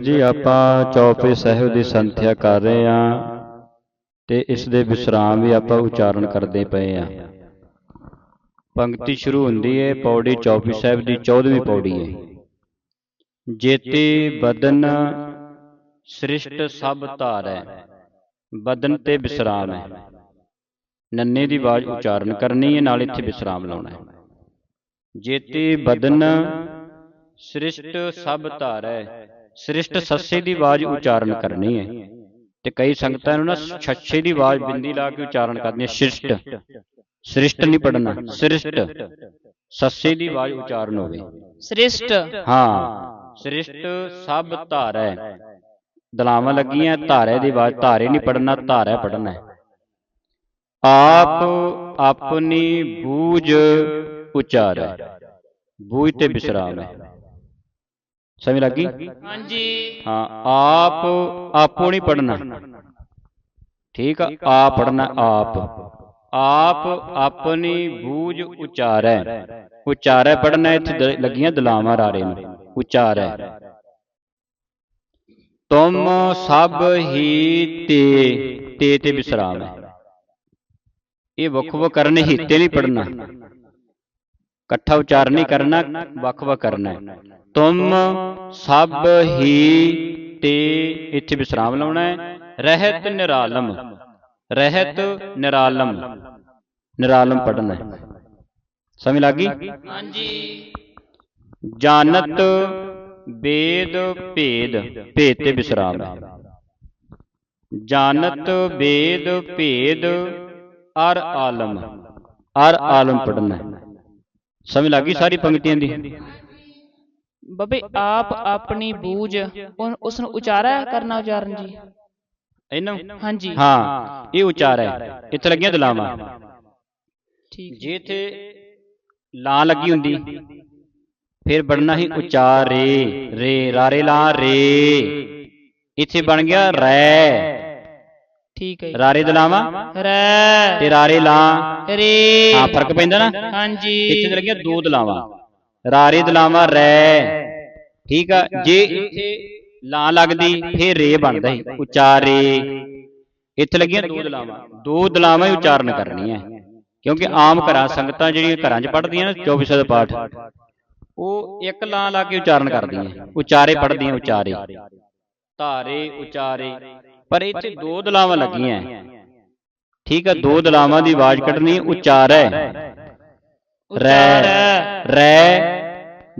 ਜੀ ਆਪਾਂ ਚੌਪੇ ਸਾਹਿਬ ਦੀ ਸੰਥਿਆ ਕਰ ਰਹੇ ਹਾਂ ਤੇ ਇਸ ਦੇ ਵਿਸਰਾਮ ਵੀ ਆਪਾਂ ਉਚਾਰਨ ਕਰਦੇ ਪਏ ਹਾਂ। ਪੰਕਤੀ ਸ਼ੁਰੂ ਹੁੰਦੀ ਹੈ ਪੌੜੀ ਚੌਪੀ ਸਾਹਿਬ ਦੀ 14ਵੀਂ ਪੌੜੀ ਹੈ। ਜੇਤੇ ਬਦਨ ਸ੍ਰਿਸ਼ਟ ਸਭ ਧਾਰੈ। ਬਦਨ ਤੇ ਵਿਸਰਾਮ ਹੈ। ਨੰਨੇ ਦੀ ਆਵਾਜ਼ ਉਚਾਰਨ ਕਰਨੀ ਹੈ ਨਾਲ ਇੱਥੇ ਵਿਸਰਾਮ ਲਾਉਣਾ ਹੈ। ਜੇਤੇ ਬਦਨ ਸ੍ਰਿਸ਼ਟ ਸਭ ਧਾਰੈ। ਸ੍ਰਿਸ਼ਟ ਸੱਸੇ ਦੀ ਆਵਾਜ਼ ਉਚਾਰਨ ਕਰਨੀ ਹੈ ਤੇ ਕਈ ਸੰਗਤਾਂ ਨੂੰ ਨਾ ਛੱਛੇ ਦੀ ਆਵਾਜ਼ ਬਿੰਦੀ ਲਾ ਕੇ ਉਚਾਰਨ ਕਰਦੀਆਂ ਸ੍ਰਿਸ਼ਟ। ਸ੍ਰਿਸ਼ਟ ਨਹੀਂ ਪੜਨਾ ਸ੍ਰਿਸ਼ਟ। ਸੱਸੇ ਦੀ ਆਵਾਜ਼ ਉਚਾਰਨ ਹੋਵੇ। ਸ੍ਰਿਸ਼ਟ। ਹਾਂ। ਸ੍ਰਿਸ਼ਟ ਸਭ ਧਾਰੈ ਦਲਾਵਾਂ ਲੱਗੀਆਂ ਧਾਰੇ ਦੀ ਆਵਾਜ਼ ਧਾਰੇ ਨਹੀਂ ਪੜਨਾ ਧਾਰੈ ਪੜਨਾ ਹੈ। ਆਪ ਆਪਣੀ ਬੂਝ ਉਚਾਰੈ। ਬੂਝ ਤੇ ਵਿਸਰਾਮ ਹੈ। ਸਮਝ ਲੱਗੀ? ਹਾਂਜੀ। ਹਾਂ ਆਪ ਆਪੋ ਨਹੀਂ ਪੜਨਾ ਠੀਕ ਆ ਆ ਪੜਨਾ ਆਪ। ਆਪ ਆਪਣੀ ਬੂਝ ਉਚਾਰੈ। ਉਚਾਰੈ ਪੜਨਾ ਇੱਥੇ ਦ- ਲੱਗੀਆਂ ਦਲਾਵਾਂ ਰਾਰੇ ਨੂੰ। ਉਚਾਰੈ। ਤੁਮ ਸਭ ਹੀ ਤੇ ਤੇ ਤੇ ਵਿਸਰਾਮ ਹੈ। ਇਹ ਵੱਖ ਵੱਖ ਕਰਨੇ ਹੀਤੇ ਨਹੀਂ ਪੜਨਾ ਇਕੱਠਾ ਉਚਾਰਨ ਨਹੀਂ ਕਰਨਾ ਵੱਖ ਵੱਖ ਕਰਨਾ ਹੈ। ਤੁਮ ਸਭ ਹੀ ਤੇ ਇੱਥੇ ਵਿਸਰਾਮ ਲਾਉਣਾ ਹੈ। ਰਹਿਤ ਨਿਰਾਲਮ ਰਹਿਤ ਨਿਰਾਲਮ ਨਿਰਾਲਮ ਪੜਨਾ ਹੈ। ਸਮਝ ਲੱਗੀ ਹਾਂਜੀ। ਜਾਣਤ ਵੇਦ ਭੇਦ ਭੇਦ ਤੇ ਵਿਸਰਾਮ ਹੈ। ਜਾਣਤ ਵੇਦ ਭੇਦ ਅਰ ਆਲਮ ਅਰ ਆਲਮ ਪੜਨਾ ਹੈ। ਸਮਝ ਲੱਗੀ ਸਾਰੀ ਪੰਕਤੀਆਂ ਦੀ? ਬੱਬੇ ਆਪ ਆਪਣੀ ਬੂਝ ਉਸ ਨੂੰ ਉਚਾਰਾ ਕਰਨਾ ਉਚਾਰਨ ਜੀ। ਇਹਨੂੰ? ਹਾਂਜੀ। ਹਾਂ ਇਹ ਉਚਾਰ ਹੈ ਇੱਥੇ ਲੱਗੀਆਂ ਦਲਾਵਾਂ। ਠੀਕ ਜੇ ਇੱਥੇ ਲਾਂ ਲੱਗੀ ਹੁੰਦੀ ਫਿਰ ਬਣਨਾ ਹੀ ਉਚਾਰੇ ਰੇ ਰਾਰੇ ਲਾਂ ਰੇ। ਇੱਥੇ ਬਣ ਗਿਆ ਰੈ। ਠੀਕ ਹੈ ਰਾਰੇ ਦਲਾਵਾਂ ਰੈ ਤੇ ਰਾਰੇ ਲਾਂ ਰੇ ਹਾਂ ਫ਼ਰਕ ਪੈਂਦਾ ਨਾ ਇੱਥੇ ਹਾਂਜੀ ਤੇ ਲੱਗੀਆਂ ਦੋ ਦਲਾਵਾਂ ਰਾਰੇ ਦਲਾਵਾਂ ਰੈ ਠੀਕ ਆ ਜੇ ਇੱਥੇ ਲਾਂ ਲੱਗਦੀ ਫਿਰ ਰੇ ਬਣਦਾ ਸੀ ਉਚਾਰੇ ਇੱਥੇ ਲੱਗੀਆਂ ਦੋ ਦਲਾਵਾਂ ਦੋ ਦਲਾਵਾਂ ਹੀ ਉਚਾਰਨ ਕਰਨੀਆਂ ਕਿਉਂਕਿ ਆਮ ਘਰਾਂ ਸੰਗਤਾਂ ਜਿਹੜੀਆਂ ਘਰਾਂ 'ਚ ਪੜ੍ਹਦੀਆਂ ਨਾ 24 ਦਾ ਪਾਠ ਉਹ ਇੱਕ ਲਾਂ ਲਾ ਕੇ ਉਚਾਰਨ ਕਰਦੀਆਂ ਉਚਾਰੇ ਪੜ੍ਹਦੀਆਂ ਉਚਾਰੇ ਧਾਰੇ ਉਚਾਰੇ। ਪਰ ਇੱਥੇ ਦੋ ਦਲਾਵਾਂ ਲੱਗੀਆਂ ਠੀਕ ਆ ਦੋ ਦਲਾਵਾਂ ਦੀ ਆਵਾਜ਼ ਕੱਢਣੀ ਉਚਾਰੈ। ਰੈ ਰੈ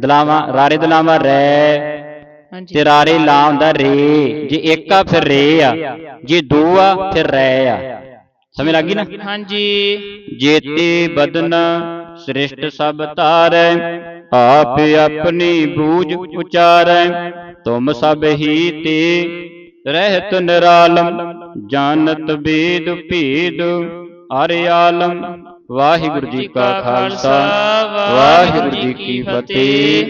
ਦਲਾਵਾਂ ਰਾਰੇ ਦਲਾਵਾਂ ਰੈ। ਤੇ ਰਾਰੇ ਲਾ ਹੁੰਦਾ ਰੇ। ਜੇ ਇੱਕ ਆ ਫਿਰ ਰੇ ਆ। ਜੇ ਦੋ ਆ ਫਿਰ ਰੈ ਆ। ਸਮਝ ਲੱਗੀ ਨਾ? ਹਾਂਜੀ। ਜੇਤੇ ਬਦਨ ਸ੍ਰਿਸ਼ਟ ਸਭ ਧਾਰੈ। ਆਪ ਆਪਣੀ ਬੂਝ ਉਚਾਰੈ। ਤੁਮ ਸਭ ਹੀ ਤੇ ਰਹਿਤ ਨਿਰਾਲਮ। ਜਾਣਤ ਵੇਦ ਭੇਦ। ਅਰਿ ਆਲਮ। ਵਾਹਿਗੁਰੂ ਜੀ ਕਾ ਖਾਲਸਾ। ਵਾਹਿਗੁਰੂ ਜੀ ਕੀ ਫਤਿਹ।